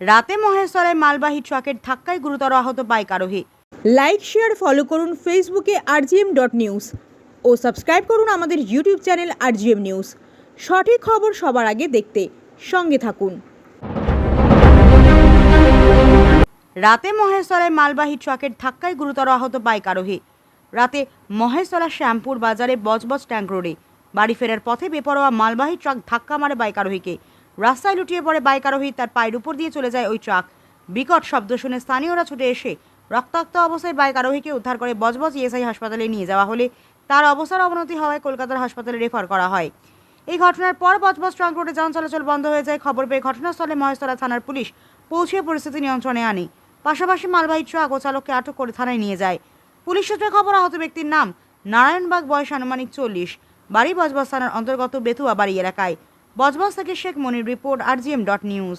রাতে মহেশ্বরে মালবাহী ট্রাকের ধাক্কায় গুরুতর আহত বাইক আরোহী। লাইক শেয়ার ফলো করুন ফেসবুকে আরজিএম ডট নিউজ ও সাবস্ক্রাইব করুন আমাদের ইউটিউব চ্যানেল আরজিএম নিউজ সঠিক খবর সবার আগে দেখতে সঙ্গে থাকুন। রাতে মহেশ্বরে মালবাহী ট্রাকের ধাক্কায় গুরুতর আহত বাইক আরোহী। রাতে মহেশতলা শ্যামপুর বাজারে বজবজ ট্যাঙ্ক রোডে বাড়ি ফেরার পথে বেপরোয়া মালবাহী ট্রাক ধাক্কা মারে বাইক আরোহীকে। রাস্তায় লুটিয়ে পড়ে বাইক আরোহী, তার পায়ের উপর দিয়ে চলে যায় ওই ট্রাক। বিকট শব্দ শুনে স্থানীয়রা ছুটে এসে রক্তাক্ত অবস্থায় বাইক আরোহীকে উদ্ধার করে বজবজ ইএসআই হাসপাতালে নিয়ে যাওয়া হলে তার অবস্থার অবনতি হওয়ায় কলকাতার হাসপাতালে রেফার করা হয়। এই ঘটনার পর বজবজ ট্রাঙ্ক রোডে যান চলাচল বন্ধ হয়ে যায়। খবর পেয়ে ঘটনাস্থলে মহেশতলা থানার পুলিশ পৌঁছে পরিস্থিতি নিয়ন্ত্রণে আনে। পাশাপাশি মালবাহী ট্রাক ও চালককে আটক করে থানায় নিয়ে যায়। পুলিশ সূত্রে খবর, আহত ব্যক্তির নাম নারায়ণবাগ, বয়স আনুমানিক চল্লিশ। বাড়ি বজবজ থানার অন্তর্গত বেতুয়া বাড়ি এলাকায়। বজবজ থেকে Sheikh Monir report R GM dot news.